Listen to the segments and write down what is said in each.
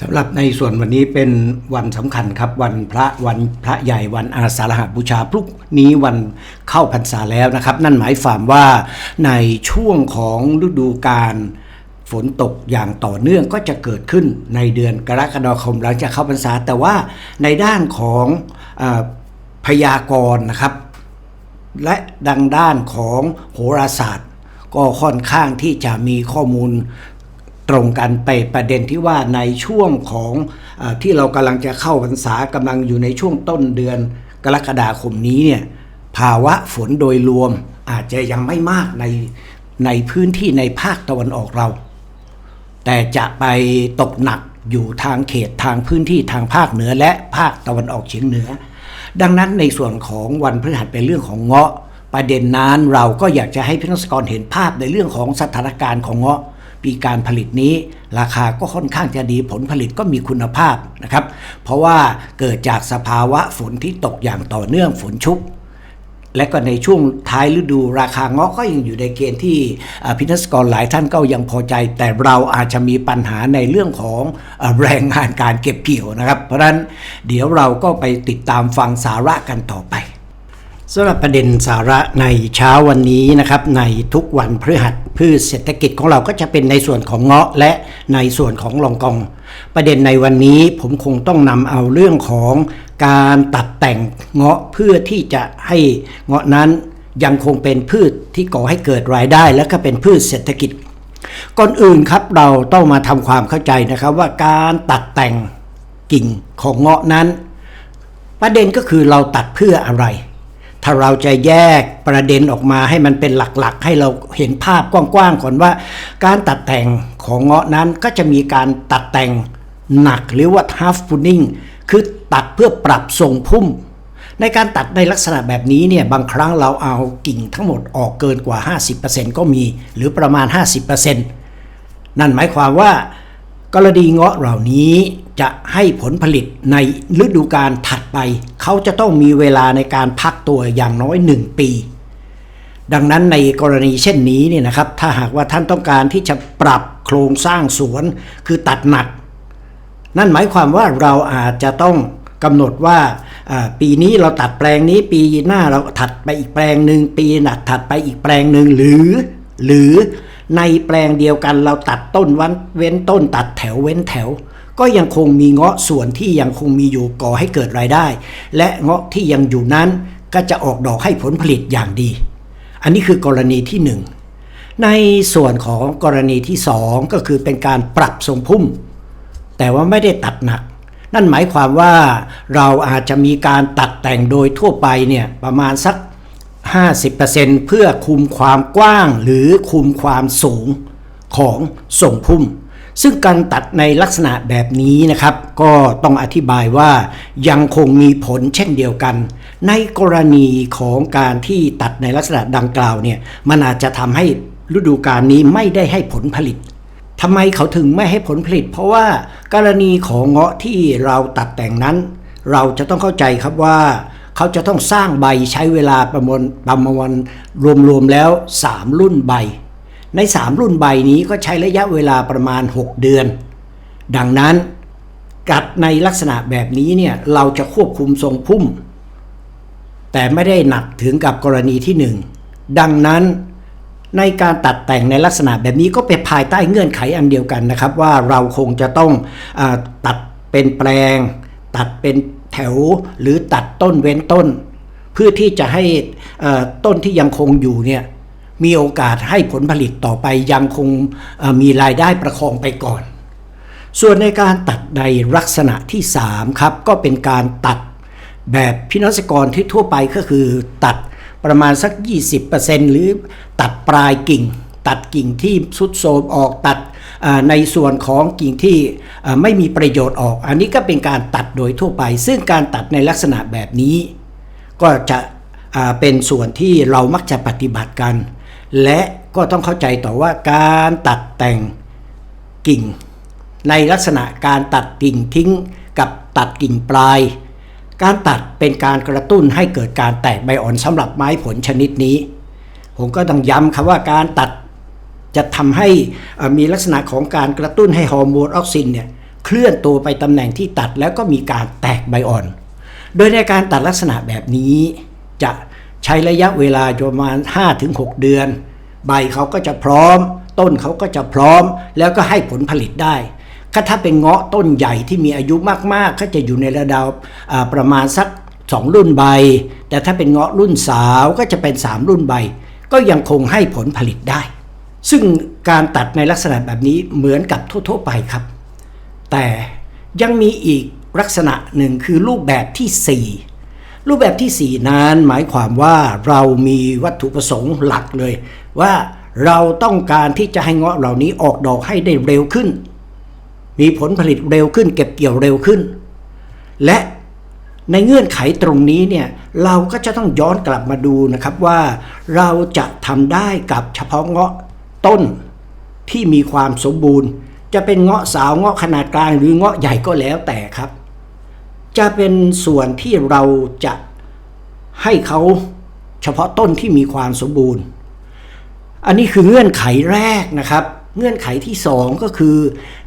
สำหรับในส่วนวันนี้เป็นวันสำคัญครับ วันพระวันพระใหญ่วันอาสาฬหบูชาพรุ่งนี้วันเข้าพรรษาแล้วนะครับ นั่นหมายความว่าในช่วงของฤดูกาลฝนตกอย่างต่อเนื่องก็จะเกิดขึ้นในเดือนกรกฎาคมหลังจากเข้าพรรษา แต่ว่าในด้านของอพยากรณ์นะครับ และดังด้านของโหราศาสตร์ ก็ค่อนข้างที่จะมีข้อมูล ตรงกันไปประเด็นที่ว่าในช่วงของออที่เรากำลังจะเข้าพรรษากำลังอยู่ในช่วงต้นเดือนกรกฎาคมนี้เนี่ยภาวะฝนโดยรวมอาจจะยังไม่มากในในพื้นที่ในภาคตะวันออกเรา แต่จะไปตกหนักอยู่ทางเขตทางพื้นที่ทางภาคเหนือและภาคตะวันออกเฉียงเหนือ ดังนั้นในส่วนของวันพฤหัสเป็นเรื่องของเงาะ ประเด็นนั้นเราก็อยากจะให้พี่นักสกรเห็นภาพในเรื่องของสถานการณ์ของเงาะ ปีการผลิตนี้ ราคาก็ค่อนข้างจะดีผลผลิตก็มีคุณภาพนะครับ เพราะว่าเกิดจากสภาวะฝนที่ตกอย่างต่อเนื่องฝนชุกและก็ในช่วงท้ายฤดูราคาเงาะก็ยังอยู่ในเกณฑ์ที่พินักกรหลายท่านก็ยังพอใจ แต่เราอาจจะมีปัญหาในเรื่องของแรงงานการเก็บเกี่ยวนะครับ เพราะฉะนั้นเดี๋ยวเราก็ไปติดตามฟังสาระกันต่อไป สำหรับประเด็นสาระในเช้าวันนี้นะครับในทุกวันพฤหัสพืชเศรษฐกิจของเราก็จะเป็นในส่วนของเงาะและในส่วนของลองกอง ประเด็นในวันนี้ผมคงต้องนำเอาเรื่องของการตัดแต่งเงาะเพื่อที่จะให้เงาะนั้นยังคงเป็นพืชที่ก่อให้เกิดรายได้ และก็เป็นพืชเศรษฐกิจ ก่อนอื่นครับเราต้องมาทำความเข้าใจนะครับว่าการตัดแต่งกิ่งของเงาะนั้น ประเด็นก็คือเราตัดเพื่ออะไร ถ้าเราจะแยกประเด็นออกมาให้มันเป็นหลักๆ ให้เราเห็นภาพกว้างๆก่อนว่า การตัดแต่งของเงาะนั้นก็จะมีการตัดแต่งหนักหรือว่า half pruning คือตัดเพื่อปรับทรงพุ่ม ในการตัดในลักษณะแบบนี้เนี่ยบางครั้งเราเอากิ่งทั้งหมดออกเกินกว่า 50%ก็มีหรือประมาณ 50%นั่นหมายความว่า กรณีเงาะเหล่านี้จะให้ผลผลิตในฤดูกาลถัดไป เขาจะต้องมีเวลาในการพักตัวอย่างน้อย 1 ปี ดังนั้นในกรณีเช่นนี้เนี่ยนะครับ ถ้าหากว่าท่านต้องการที่จะปรับโครงสร้างสวนคือตัดหนัก นั่นหมายความว่าเราอาจจะต้องกำหนดว่าอ่าปีนี้เราตัดแปลงนี้ ปีหน้าเราถัดไปอีกแปลงหนึ่งปีหนักถัดไปอีกแปลงหนึ่งหรือ หรือ ในแปลงเดียวกันเราตัดต้นวันเว้นต้นตัดแถวเว้นแถว ก็ยังคงมีเงาะส่วนที่ยังคงมีอยู่ก่อให้เกิดรายได้ และเงาะที่ยังอยู่นั้นก็จะออกดอกให้ผลผลิตอย่างดี อันนี้คือกรณีที่หนึ่งในส่วนของกรณีที่สองก็คือเป็นการปรับทรงพุ่ม แต่ว่าไม่ได้ตัดหนัก นั่นหมายความว่าเราอาจจะมีการตัดแต่งโดยทั่วไปเนี่ยประมาณสัก 50%เพื่อคุมความกว้างหรือคุมความสูงของทรงพุ่ม ซึ่งการตัดในลักษณะแบบนี้นะครับ ก็ต้องอธิบายว่ายังคงมีผลเช่นเดียวกัน ในกรณีของการที่ตัดในลักษณะดังกล่าวเนี่ยมันอาจจะทำให้ฤดูกาลนี้ไม่ได้ให้ผลผลิตทำไมเขาถึงไม่ให้ผลผลิต เพราะว่ากรณีของเงาะที่เราตัดแต่งนั้น เราจะต้องเข้าใจครับว่า เขาจะต้องสร้างใบใช้เวลาประมวลประมวลรวมๆแล้ว 3 รุ่นใบ ใน 3 รุ่นใบนี้ก็ใช้ระยะเวลาประมาณ 6 เดือน ดังนั้นกัดในลักษณะแบบนี้เนี่ยเราจะควบคุมทรงพุ่ม แต่ไม่ได้หนักถึงกับกรณีที่หนึ่งดังนั้นในการตัดแต่งในลักษณะแบบนี้ก็เป็นภายใต้เงื่อนไขอันเดียวกันนะครับ ว่าเราคงจะต้องอตัดเป็นแปลง ตัดเป็น แถวหรือตัดต้นเว้นต้น เพื่อที่จะให้ต้นที่ยังคงอยู่เนี่ยมีโอกาสให้ผลผลิตต่อไปยังคงมีรายได้ประคองไปก่อน ส่วนในการตัดในลักษณะที่ 3 ครับ ก็เป็นการตัดแบบพินักกรที่ทั่วไปก็คือตัดประมาณสัก 20%หรือตัดปลายกิ่ง ตัดกิ่งที่สุดโทรมออกตัดในส่วนของกิ่งที่ไม่มีประโยชน์ออก อันนี้ก็เป็นการตัดโดยทั่วไป ซึ่งการตัดในลักษณะแบบนี้ ก็จะเป็นส่วนที่เรามักจะปฏิบัติกัน และก็ต้องเข้าใจต่อว่าการตัดแต่งกิ่ง ในลักษณะการตัดกิ่งทิ้งกับตัดกิ่งปลาย การตัดเป็นการกระตุ้นให้เกิดการแตกใบอ่อนสำหรับไม้ผลชนิดนี้ ผมก็ต้องย้ำครับว่าการตัด จะทำให้มีลักษณะของการกระตุ้นให้ฮอร์โมนออกซินเนี่ยเคลื่อนตัวไปตำแหน่งที่ตัดแล้วก็มีการแตกใบอ่อน โดยในการตัดลักษณะแบบนี้ จะใช้ระยะเวลาประมาณ 5-6 เดือน ใบเขาก็จะพร้อม ต้นเขาก็จะพร้อม แล้วก็ให้ผลผลิตได้ก็ถ้าเป็นเงาะต้นใหญ่ที่มีอายุมากๆ ก็จะอยู่ในระดับประมาณสัก 2 รุ่นใบ แต่ถ้าเป็นเงาะรุ่นสาวก็จะเป็น 3 รุ่นใบ ก็ยังคงให้ผลผลิตได้ ซึ่งการตัดในลักษณะแบบนี้เหมือนกับทั่วๆไปครับ แต่ยังมีอีกลักษณะหนึ่งคือรูปแบบทีสี่4 รูปแบบทีสี่ 4 นั้นหมายความว่าเรามีวัตถุประสงค์หลักเลย ว่าเราต้องการที่จะให้เงาะเหล่านี้ออกดอกให้ได้เร็วขึ้น มีผลผลิตเร็วขึ้น เก็บเกี่ยวเร็วขึ้น และในเงื่อนไขตรงนี้เนี่ยเราก็จะต้องย้อนกลับมาดูนะครับว่าเราจะทำได้กับเฉพาะเงาะ ต้นที่มีความสมบูรณ์ จะเป็นเงาะสาวเงาะขนาดกลางหรือเงาะใหญ่ก็แล้วแต่ครับ จะเป็นส่วนที่เราจะให้เขาเฉพาะต้นที่มีความสมบูรณ์ อันนี้คือเงื่อนไขแรกนะครับ เงื่อนไขที่สองก็คือ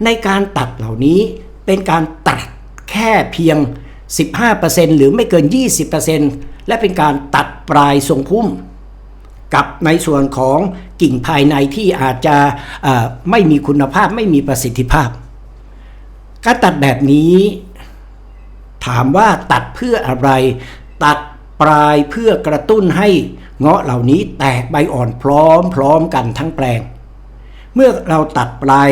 ในการตัดเหล่านี้เป็นการตัดแค่เพียง 15%หรือไม่เกิน 20%และเป็นการตัดปลายทรงพุ่ม กับในส่วนของกิ่งภายในที่อาจจะไม่มีคุณภาพไม่มีประสิทธิภาพ การตัดแบบนี้ ถามว่าตัดเพื่ออะไร ตัดปลายเพื่อกระตุ้นให้เงาะเหล่านี้แตกใบอ่อนพร้อมพร้อมกันทั้งแปลง เมื่อเราตัดปลาย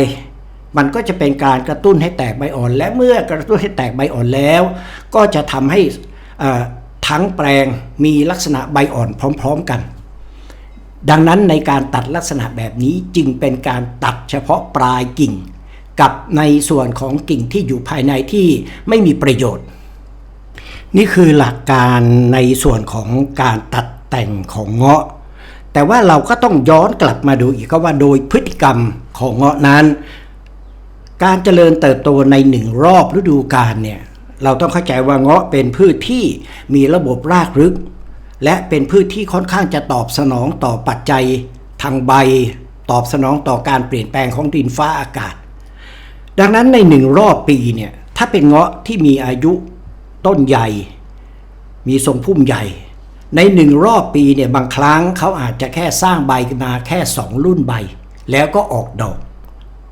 มันก็จะเป็นการกระตุ้นให้แตกใบอ่อน และเมื่อกระตุ้นให้แตกใบอ่อนแล้ว ก็จะทำให้ทั้งแปลงมีลักษณะใบอ่อนพร้อม ๆกัน ดังนั้นในการตัดลักษณะแบบนี้จึงเป็นการตัดเฉพาะปลายกิ่ง กับในส่วนของกิ่งที่อยู่ภายในที่ไม่มีประโยชน์ นี่คือหลักการในส่วนของการตัดแต่งของเงาะ แต่ว่าเราก็ต้องย้อนกลับมาดูอีกว่าโดยพฤติกรรมของเงาะนั้น การเจริญเติบโตในหนึ่งรอบฤดูกาลเนี่ยเราต้องเข้าใจว่าเงาะเป็นพืชที่มีระบบรากลึก และเป็นพืชที่ค่อนข้างจะตอบสนองต่อปัจจัยทางใบ ตอบสนองต่อการเปลี่ยนแปลงของดินฟ้าอากาศ ดังนั้นในหนึ่งรอบปีเนี่ยถ้าเป็นเงาะที่มีอายุต้นใหญ่ มีทรงพุ่มใหญ่ ในหนึ่งรอบปีเนี่ยบางครั้งเขาอาจจะแค่สร้างใบมาแค่สองรุ่นใบ แล้วก็ออกดอก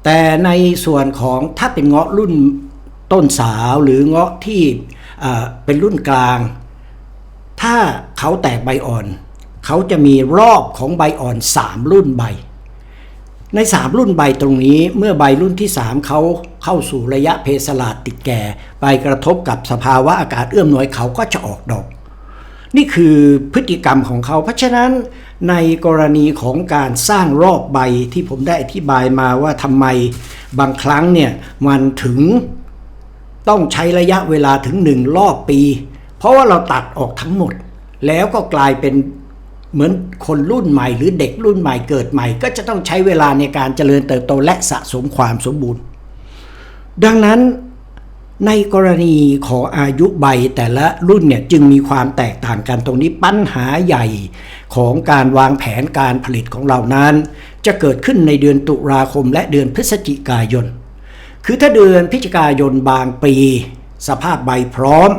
แต่ในส่วนของถ้าเป็นเงาะรุ่นต้นสาวหรือเงาะที่เอ่อเป็นรุ่นกลาง ถ้าเขาแตกใบอ่อน เขาจะมีรอบของใบอ่อน 3 รุ่นใบ ใน 3 รุ่นใบตรงนี้เมื่อใบรุ่นที่ 3 เขาเข้าสู่ระยะเพสลาดติดแก่ไปกระทบกับสภาวะอากาศเอื้อมหน่วยเขาก็จะออกดอก นี่คือพฤติกรรมของเขา เพราะฉะนั้นในกรณีของการสร้างรอบใบที่ผมได้อธิบายมาว่าทำไมบางครั้งเนี่ยมันถึงต้องใช้ระยะเวลาถึงหนึ่งรอบปี ราะว่าเราตัดออกทั้งหมด แล้วก็กลายเป็นเหมือนคนรุ่นใหม่ หรือเด็กรุ่นใหม่เกิดใหม่ ก็จะต้องใช้เวลาในการเจริญเติบโตและสะสมความสมบูรณ์ ดังนั้นในกรณีของอายุใบแต่ละรุ่นเนี่ยจึงมีความแตกต่างกันตรงนี้ปัญหาใหญ่ของการวางแผนการผลิตของเรานั้น จะเกิดขึ้นในเดือนตุลาคมและเดือนพฤศจิกายน คือถ้าเดือนพฤศจิกายนบางปี สภาพใบพร้อม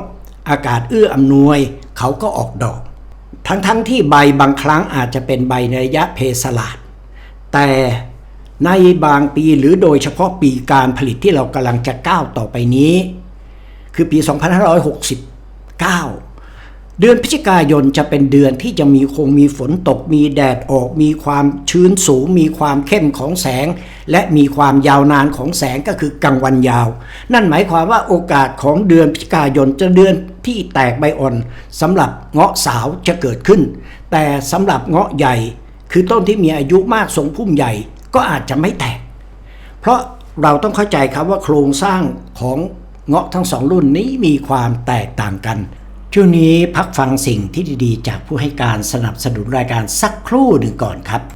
อากาศเอื้ออำนวย เขาก็ออกดอก ทั้งๆทที่ใบบางครั้งอาจจะเป็นใบในระยะเพสลาด แต่ในบางปีหรือโดยเฉพาะปีการผลิตที่เรากำลังจะก้าวต่อไปนี้ คือปี 2569 เดือนพฤศจิกายนจะเป็นเดือนที่จะมีคงมีฝนตก มีแดดออก มีความชื้นสูง มีความเข้มของแสง และมีความยาวนานของแสงก็คือกลางวันยาว นั่นหมายความว่าโอกาสของเดือนพฤศจิกายนจะเดือน ที่แตกใบอ่อนสำหรับเงาะสาวจะเกิดขึ้น แต่สำหรับเงาะใหญ่ คือต้นที่มีอายุมากทรงพุ่มใหญ่ก็อาจจะไม่แตก เพราะเราต้องเข้าใจครับว่าโครงสร้างของเงาะทั้งสองรุ่นนี้มีความแตกต่างกันช่วงนี้พักฟังสิ่งที่ดีๆ จากผู้ให้การสนับสนุนรายการสักครู่หนึ่งก่อนครับ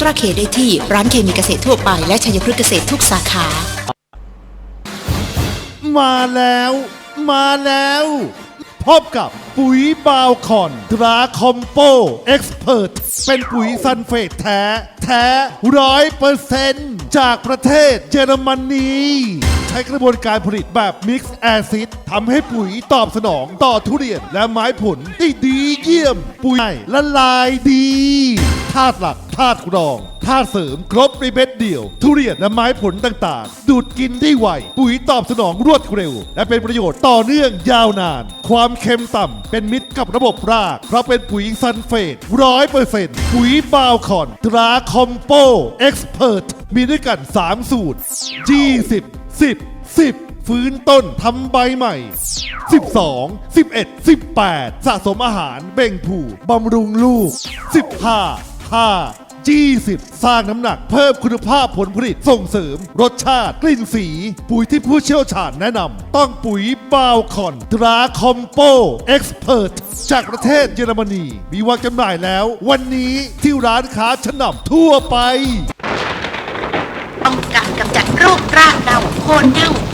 ตราเคได้ที่ร้านเคมีเกษตรทั่วไปและชัยพฤกษ์เกษตรทุกสาขา มาแล้ว มาแล้ว พบกับปุ๋ยบาวคอนตราคอมโปเอ็กซ์เพรสเป็นปุ๋ยซันเฟตแท้ แท้ร้อยเปอร์เซนต์จากประเทศเยอรมนีใช้กระบวนการผลิตแบบมิกซ์แอซิดทำให้ปุ๋ยตอบสนองต่อทุเรียนและไม้ผลได้ดีเยี่ยมปุ๋ยละลายดีธาตุหลักธาตุรองธาตุเสริมครบในเม็ดเดียว ทุเรียนและไม้ผลต่างๆ ดูดกินได้ไว ปุ๋ยตอบสนองรวดเร็ว และเป็นประโยชน์ต่อเนื่องยาวนาน ความเค็มต่ำเป็นมิตรกับระบบราก เพราะเป็นปุ๋ยซันเฟตร้อยเปอร์เซ็นต์ปุ๋ยบาวคอน ตราคอมโปเอ็กซ์เพรสมีด้วยกัน 3 สูตร 20 10 10ฟื้นต้นทำใบใหม่ 12 11 18 สะสมอาหารเบ่งผูบำรุงลูก 15 5 20 สร้างน้ำหนักเพิ่มคุณภาพผลผลิตส่งเสริม รสชาติ กลิ่นสี ปุ๋ยที่ผู้เชี่ยวชาญแนะนำต้องปุ๋ยบาวคอนตราคอมโปเอ็กซ์เพรสจากประเทศเยอรมนี มีวางจำหน่ายแล้ว วันนี้ที่ร้านค้าชั้นนำทั่วไปต้องการกำจัดโรครากเน่าโคนเน่า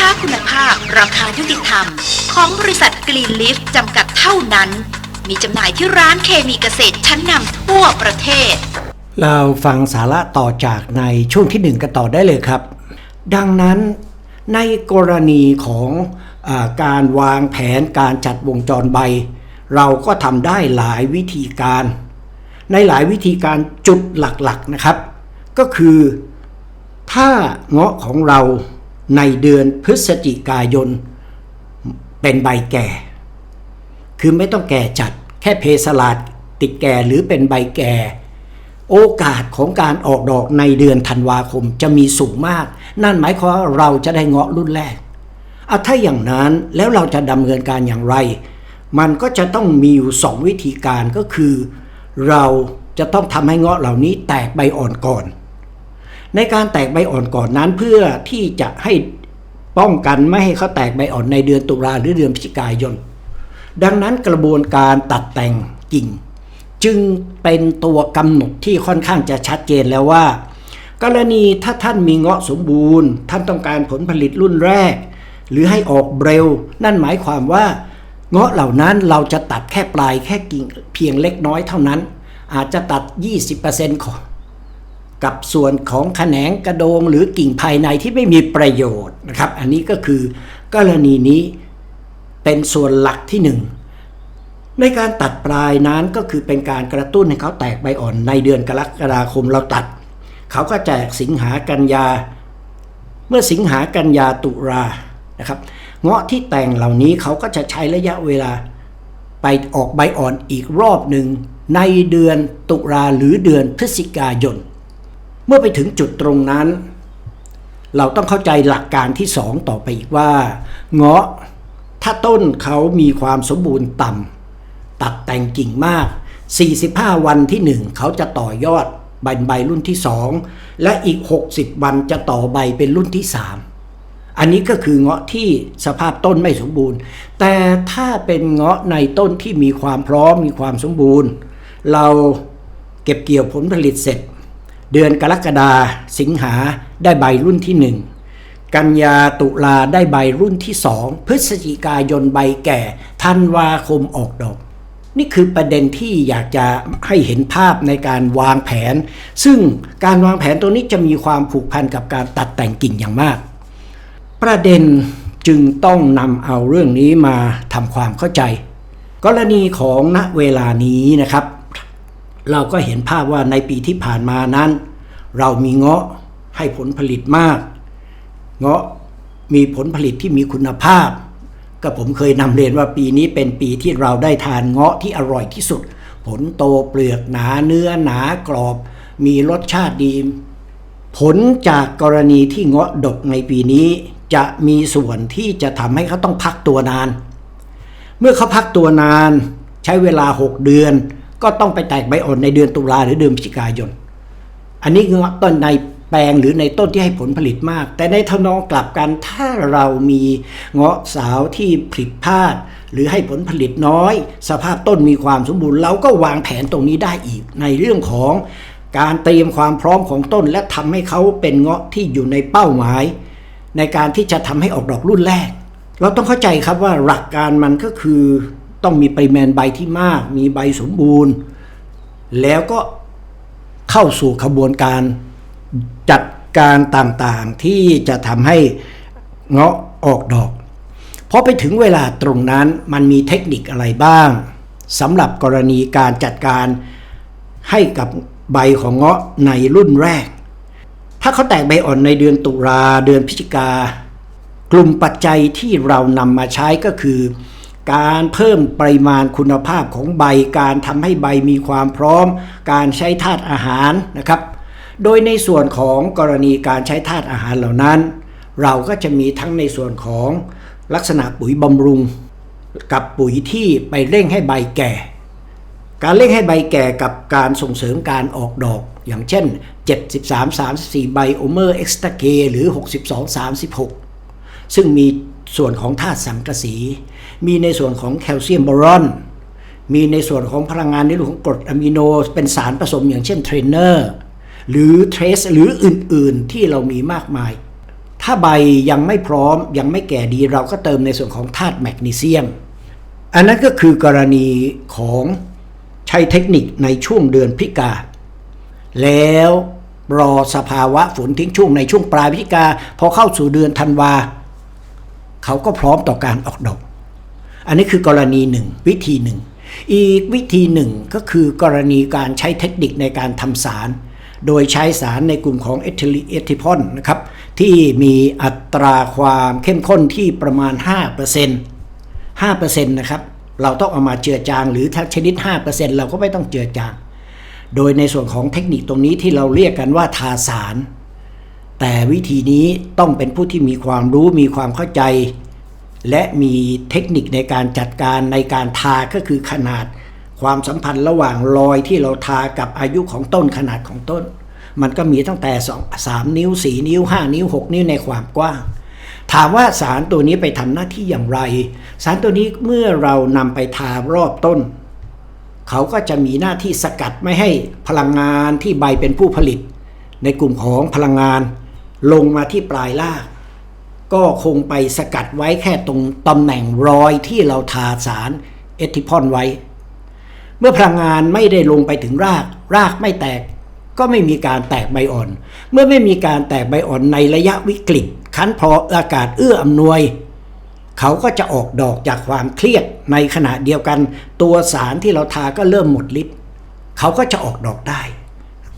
ค้าคุณภาพราคายุติธรรม ของบริษัทกรีนลิฟจำกัดเท่านั้น มีจำหน่ายที่ร้านเคมีเกษตรชั้นนำทั่วประเทศ เราฟังสาระต่อจากในช่วงที่หนึ่งกันต่อได้เลยครับ ดังนั้นในกรณีของอการวางแผนการจัดวงจรใบ เราก็ทำได้หลายวิธีการ ในหลายวิธีการจุดหลักๆนะครับ ก็คือถ้าเงาะของเรา ในเดือนพฤศจิกายน เป็นใบแก่ คือไม่ต้องแก่จัดแค่เพสลาดติดแก่หรือเป็นใบแก่ โอกาสของการออกดอกในเดือนธันวาคมจะมีสูงมาก นั่นหมายความว่าเราจะได้เงาะรุ่นแรกอะถ้าอย่างนั้นแล้วเราจะดำเนินการอย่างไร มันก็จะต้องมีอยู่สองวิธีการก็คือ เราจะต้องทำให้เงาะเหล่านี้แตกใบอ่อนก่อน ในการแตกใบอ่อนก่อนนั้นเพื่อที่จะให้ป้องกันไม่ให้เขาแตกใบอ่อนในเดือนตุลาหรือเดือนพฤศจิกายน ดังนั้นกระบวนการตัดแต่งกิ่ง จึงเป็นตัวกำหนดที่ค่อนข้างจะชัดเจนแล้วว่า กรณีถ้าท่านมีเงาะสมบูรณ์ ท่านต้องการผลผลิตรุ่นแรก หรือให้ออกเร็ว นั่นหมายความว่า เงาะเหล่านั้นเราจะตัดแค่ปลายแค่กิ่งเพียงเล็กน้อยเท่านั้น อาจจะตัด 20%ของ กับส่วนของแขนงกระโดงหรือกิ่งภายในที่ไม่มีประโยชน์นะครับ อันนี้ก็คือกรณีนี้เป็นส่วนหลักที่หนึ่งในการตัดปลายนั้นก็คือเป็นการกระตุ้นให้เขาแตกใบอ่อนในเดือนกรกฎาคมเราตัด เขาก็แจกสิงหากันยา เมื่อสิงหากันยาตุลานะครับเงาะที่แต่งเหล่านี้เขาก็จะใช้ระยะเวลาไปออกใบอ่อนอีกรอบหนึ่งในเดือนตุลาหรือเดือนพฤศจิกายน มื่อไปถึงจุดตรงนั้น เราต้องเข้าใจหลักการที่สองต่อไปอีกว่า เงาะถ้าต้นเขามีความสมบูรณ์ต่ำตัดแต่งกิ่งมาก 45 วันที่ 1 เขาจะต่อยอดใบใบรุ่นที่ 2 และอีก 60 วันจะต่อใบเป็นรุ่นที่ 3 อันนี้ก็คือเงาะที่สภาพต้นไม่สมบูรณ์ แต่ถ้าเป็นเงาะในต้นที่มีความพร้อมมีความสมบูรณ์ เราเก็บเกี่ยวผลผลิตเสร็จ เดือนกรกฎาสิงหาได้ใบรุ่นที่ 1 กันยาตุลาได้ใบรุ่นที่ 2 พฤศจิกายนใบแก่ธันวาคมออกดอก นี่คือประเด็นที่อยากจะให้เห็นภาพในการวางแผน ซึ่งการวางแผนตัวนี้จะมีความผูกพันกับการตัดแต่งกิ่งอย่างมาก ประเด็นจึงต้องนำเอาเรื่องนี้มาทำความเข้าใจ กรณีของณเวลานี้นะครับ เราก็เห็นภาพว่าในปีที่ผ่านมานั้น เรามีเงาะให้ผลผลิตมาก เงาะมีผลผลิตที่มีคุณภาพ ก็ผมเคยนำเรียนว่าปีนี้เป็นปีที่เราได้ทานเงาะที่อร่อยที่สุด ผลโตเปลือกหนาเนื้อหนากรอบ มีรสชาติดี ผลจากกรณีที่เงาะดกในปีนี้ จะมีส่วนที่จะทำให้เขาต้องพักตัวนาน เมื่อเขาพักตัวนาน ใช้เวลา 6 เดือน ก็ต้องไปแตกใบอ่อนในเดือนตุลาหรือเดือนพฤศจิกายน อันนี้คือต้นในแปลงหรือในต้นที่ให้ผลผลิตมาก แต่ในทานองกลับกันถ้าเรามีเงาะสาวที่ผลิตพลาด หรือให้ผลผลิตน้อย สภาพต้นมีความสมบูรณ์ เราก็วางแผนตรงนี้ได้อีก ในเรื่องของการเตรียมความพร้อมของต้น และทำให้เขาเป็นเงาะที่อยู่ในเป้าหมาย ในการที่จะทำให้ออกดอกรุ่นแรก เราต้องเข้าใจครับว่าหลักการมันก็คือ ต้องมีปริมาณใบที่มาก มีใบสมบูรณ์ แล้วก็เข้าสู่ขบวนการจัดการต่างๆที่จะทำให้เงาะออกดอกพอไปถึงเวลาตรงนั้นมันมีเทคนิคอะไรบ้างสำหรับกรณีการจัดการให้กับใบของเงาะในรุ่นแรก ถ้าเขาแตกใบอ่อนในเดือนตุลาเดือนพฤศจิกากลุ่มปัจจัยที่เรานำมาใช้ก็คือ การเพิ่มปริมาณคุณภาพของใบ การทำให้ใบมีความพร้อม การใช้ธาตุอาหารนะครับ โดยในส่วนของกรณีการใช้ธาตุอาหารเหล่านั้น เราก็จะมีทั้งในส่วนของลักษณะปุ๋ยบำรุง กับปุ๋ยที่ไปเร่งให้ใบแก่ การเร่งให้ใบแก่กับการส่งเสริมการออกดอก อย่างเช่น 73 34 ใบโอเมอร์เอ็กซ์ตาเคหรือ 62 36 ซึ่งมีส่วนของธาตุสังกะสี มีในส่วนของแคลเซียมบอรอน มีในส่วนของพลังงานในเรื่องของกรดอะมิโน เป็นสารผสมอย่างเช่นเทรนเนอร์หรือเทรสหรืออื่นๆที่เรามีมากมาย ถ้าใบยังไม่พร้อมยังไม่แก่ดีเราก็เติมในส่วนของธาตุแมกนีเซียม อันนั้นก็คือกรณีของใช้เทคนิคในช่วงเดือนพฤศจิกา แล้วรอสภาวะฝนทิ้งช่วงในช่วงปลายพฤศจิกาพอเข้าสู่เดือนธันวา เขาก็พร้อมต่อการออกดอก อันนี้คือกรณีหนึ่งวิธีหนึ่ง อีกวิธีหนึ่งก็คือกรณีการใช้เทคนิคในการทำสาร โดยใช้สารในกลุ่มของเอทิลีเอทิพอนนะครับ ที่มีอัตราความเข้มข้นที่ประมาณ 5% 5%นะครับเราต้องเอามาเจือจางหรือถ้าชนิด 5%เราก็ไม่ต้องเจือจาง โดยในส่วนของเทคนิคตรงนี้ที่เราเรียกกันว่าทาสาร แต่วิธีนี้ต้องเป็นผู้ที่มีความรู้มีความเข้าใจ และมีเทคนิคในการจัดการในการทาก็คือขนาดความสัมพันธ์ระหว่างรอยที่เราทากับอายุของต้นขนาดของต้น มันก็มีตั้งแต่2 3นิ้ว 4 นิ้ว 5 นิ้ว 6 นิ้วในความกว้าง ถามว่าสารตัวนี้ไปทำหน้าที่อย่างไร สารตัวนี้เมื่อเรานำไปทารอบต้น เขาก็จะมีหน้าที่สกัดไม่ให้พลังงานที่ใบเป็นผู้ผลิต ในกลุ่มของพลังงานลงมาที่ปลายราก ก็คงไปสกัดไว้แค่ตรงตำแหน่งรอยที่เราทาสารเอทิพอนไว้ เมื่อพลังงานไม่ได้ลงไปถึงราก รากไม่แตก ก็ไม่มีการแตกใบอ่อน เมื่อไม่มีการแตกใบอ่อนในระยะวิกฤต คั้นพออากาศเอื้ออำนวย เขาก็จะออกดอกจากความเครียดในขณะเดียวกัน ตัวสารที่เราทาก็เริ่มหมดฤทธิ์เขาก็จะออกดอกได้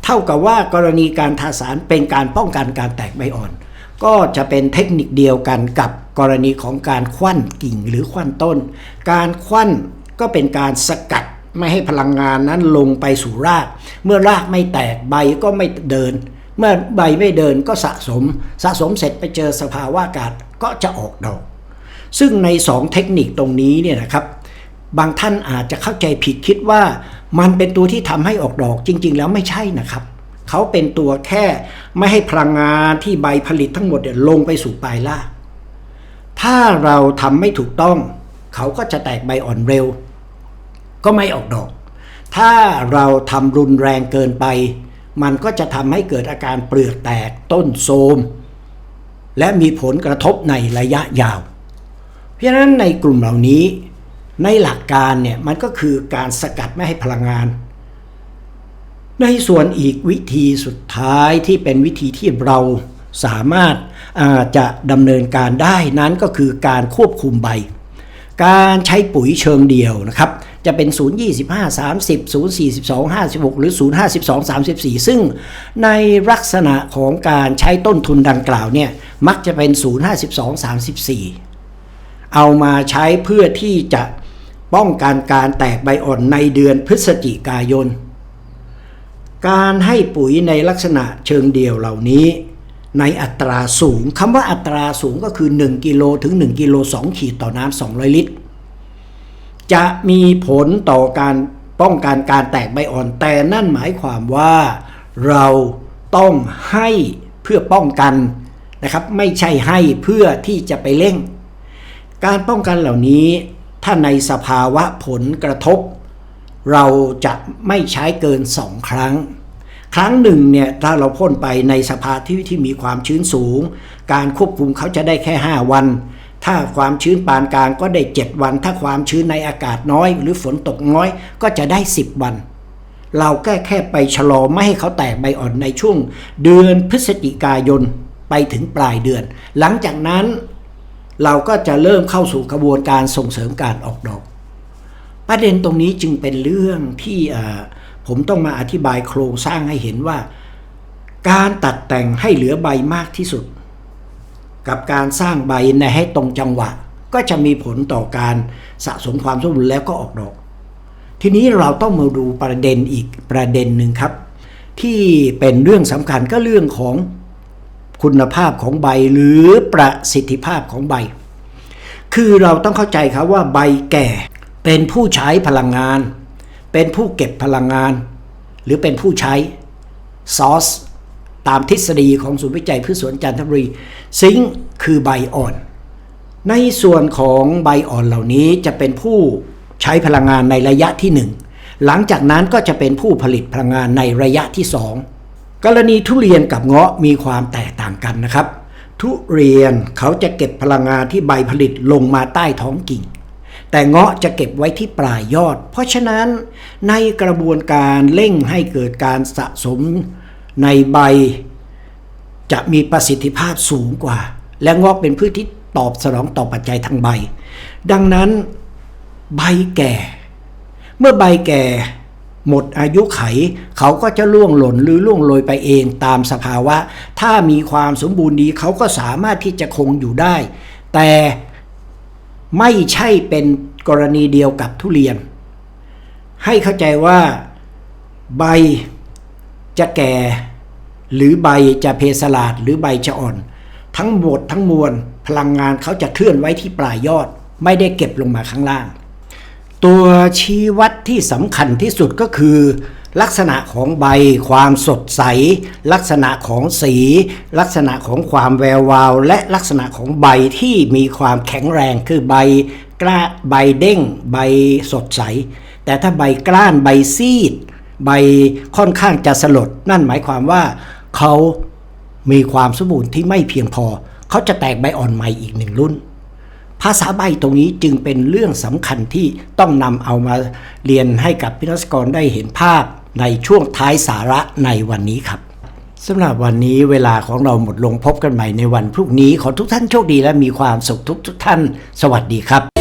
เท่ากับว่ากรณีการทาสารเป็นการป้องกันการแตกใบอ่อน ก็จะเป็นเทคนิคเดียวกันกับกรณีของการควันกิ่งหรือควันต้น การควันก็เป็นการสกัดไม่ให้พลังงานนั้นลงไปสู่ราก เมื่อรากไม่แตกใบก็ไม่เดิน เมื่อใบไม่เดินก็สะสม สะสมเสร็จไปเจอสภาวะอากาศก็จะออกดอก ซึ่งในสองเทคนิคตรงนี้เนี่ยนะครับ บางท่านอาจจะเข้าใจผิดคิดว่า มันเป็นตัวที่ทำให้ออกดอกจริง ๆ แล้วไม่ใช่นะครับ เขาเป็นตัวแค่ไม่ให้พลังงานที่ใบผลิตทั้งหมดเนี่ยลงไปสู่ปลายราถ้าเราทำไม่ถูกต้อง เขาก็จะแตกใบอ่อนเร็ว ก็ไม่ออกดอก ถ้าเราทำรุนแรงเกินไป มันก็จะทำให้เกิดอาการเปลือกแตกต้นโทมและมีผลกระทบในระยะยาว เพราะฉะนั้นในกลุ่มเหล่านี้ในหลักการเนี่ยมันก็คือการสกัดไม่ให้พลังงาน ในส่วนอีกวิธีสุดท้ายที่เป็นวิธีที่เราสามารถาจะดำเนินการได้นั้นก็คือการควบคุมใบ การใช้ปุ๋ยเชิงเดียวนะครับ จะเป็น 0 25 30 0 42 56 หรือ 0 52 34 ซึ่งในลักษณะของการใช้ต้นทุนดังกล่าวเนี่ยมักจะเป็น 0 52 34 เอามาใช้เพื่อที่จะป้องกันการแตกใบอ่อนในเดือนพฤศจิกายน การให้ปุ๋ยในลักษณะเชิงเดียวเหล่านี้ ในอัตราสูงคำว่าอัตราสูงก็คือ 1 กิโลถึง 1 กิโล 2 ขีดต่อน้ำ200 ลิตร จะมีผลต่อการป้องกันการแตกใบอ่อนแต่นั่นหมายความว่าเราต้องให้เพื่อป้องกันนะครับไม่ใช่ให้เพื่อที่จะไปเร่ง การป้องกันเหล่านี้ถ้าในสภาวะผลกระทบ เราจะไม่ใช้เกิน 2 ครั้ง ครั้งหนึ่งเนี่ยถ้าเราพ่นไปในสภาที่ที่มีความชื้นสูง การควบคุมเขาจะได้แค่ 5 วัน ถ้าความชื้นปานกลางก็ได้ 7 วัน ถ้าความชื้นในอากาศน้อย หรือฝนตกน้อยก็จะได้ 10 วัน เราแค่แค่ไปชะลอไม่ให้เขาแตกใบอ่อนในช่วง เดือนพฤศจิกายนไปถึงปลายเดือน หลังจากนั้นเราก็จะเริ่มเข้าสู่กระบวนการส่งเสริมการออกดอก ประเด็นตรงนี้จึงเป็นเรื่องที่ผมต้องมาอธิบายโครงสร้างให้เห็นว่า การตัดแต่งให้เหลือใบมากที่สุด กับการสร้างใบในให้ตรงจังหวะ ก็จะมีผลต่อการสะสมความสมบูรณ์แล้วก็ออกดอก ทีนี้เราต้องมาดูประเด็นอีกประเด็นหนึ่งครับ ที่เป็นเรื่องสำคัญก็เรื่องของคุณภาพของใบหรือประสิทธิภาพของใบ คือเราต้องเข้าใจครับว่าใบแก่ เป็นผู้ใช้พลังงาน เป็นผู้เก็บพลังงาน หรือเป็นผู้ใช้ซอสตามทฤษฎีของศูนย์วิจัยพืชสวนจันทบุรี ซิงค์คือใบอ่อน ในส่วนของใบอ่อนเหล่านี้จะเป็นผู้ใช้พลังงานในระยะที่ 1 หลังจากนั้นก็จะเป็นผู้ผลิตพลังงานในระยะที่ 2 กรณีทุเรียนกับเงาะมีความแตกต่างกันนะครับ ทุเรียนเขาจะเก็บพลังงานที่ใบผลิตลงมาใต้ท้องกิ่ง แต่เงาะจะเก็บไว้ที่ปลายยอด เพราะฉะนั้นในกระบวนการเร่งให้เกิดการสะสมในใบ จะมีประสิทธิภาพสูงกว่า และงอกเป็นพืชที่ตอบสนองต่อปัจจัยทางใบ ดังนั้นใบแก่ เมื่อใบแก่หมดอายุไข เขาก็จะล่วงหล่นหรือล่วงโรยไปเองตามสภาวะ ถ้ามีความสมบูรณ์ดีเขาก็สามารถที่จะคงอยู่ได้ แต่ ไม่ใช่เป็นกรณีเดียวกับทุเรียน ให้เข้าใจว่าใบจะแก่ หรือใบจะเพสลาดหรือใบจะอ่อน ทั้งหมดทั้งมวลพลังงานเขาจะเคลื่อนไว้ที่ปลายยอด ไม่ได้เก็บลงมาข้างล่าง ตัวชี้วัดที่สำคัญที่สุดก็คือ ลักษณะของใบความสดใส ลักษณะของสี ลักษณะของความแวววาว และลักษณะของใบที่มีความแข็งแรงคือใบกล้าใบเด้ง ใบสดใส แต่ถ้าใบกล้านใบซีด ใบค่อนข้างจะสลด นั่นหมายความว่าเขามีความสมบูรณ์ที่ไม่เพียงพอ เขาจะแตกใบอ่อนใหม่อีกหนึ่งรุ่น ภาษาใบตรงนี้จึงเป็นเรื่องสำคัญที่ต้องนำเอามาเรียนให้กับพิทักษกรได้เห็นภาพ ในช่วงท้ายสาระในวันนี้ครับสำหรับวันนี้เวลาของเราหมดลงพบกันใหม่ในวันพรุ่งนี้ ขอทุกท่านโชคดีและมีความสุขทุกทุกท่าน สวัสดีครับ